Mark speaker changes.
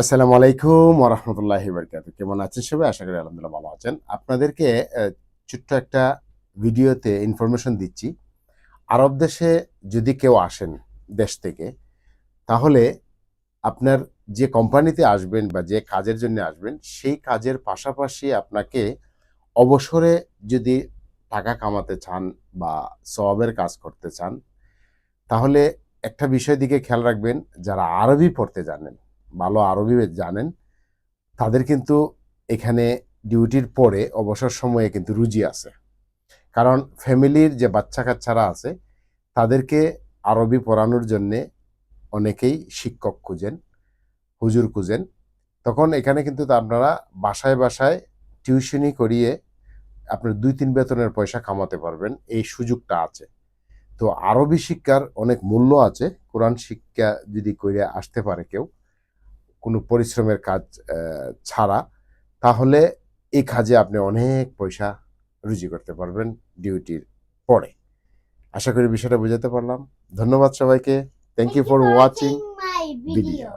Speaker 1: আসসালামু আলাইকুম ওরহমতুল্লাহি বরকাত কেমন আছেন সবাই? আশা করি আলহামদুলিল্লাহ ভালো আছেন। আপনাদেরকে ছোট্ট একটা ভিডিওতে ইনফরমেশন দিচ্ছি। আরব দেশে যদি কেউ আসেন দেশ থেকে, তাহলে আপনার যে কোম্পানিতে আসবেন বা যে কাজের জন্য আসবেন, সেই কাজের পাশাপাশি আপনাকে অবসরে যদি টাকা কামাতে চান বা সবের কাজ করতে চান, তাহলে একটা বিষয় দিকে খেয়াল রাখবেন, যারা আরবি পড়তে জানেন ভালো আরবি জানেন, তাদের কিন্তু এখানে ডিউটির পরে অবসর সময়ে কিন্তু রুজি আছে। কারণ ফ্যামিলির যে বাচ্চা কাচ্চারা আছে, তাদেরকে আরবি পড়ানোর জন্যে অনেকেই শিক্ষক খুঁজেন, হুজুর খুঁজেন। তখন এখানে কিন্তু আপনারা বাসায় বাসায় টিউশনি করিয়ে আপনার দুই তিন বেতনের পয়সা কামাতে পারবেন, এই সুযোগটা আছে। তো আরবি শিক্ষার অনেক মূল্য আছে, কোরআন শিক্ষা যদি করে আসতে পারে কেউ কোনো পরিশ্রমের কাজ ছাড়া তাহলে এই কাজে আপনি অনেক পয়সা রুজি করতে পারবেন ডিউটির পরে। আশা করি বিষয়টা বুঝাতে পারলাম। ধন্যবাদ সবাইকে। Thank you for watching video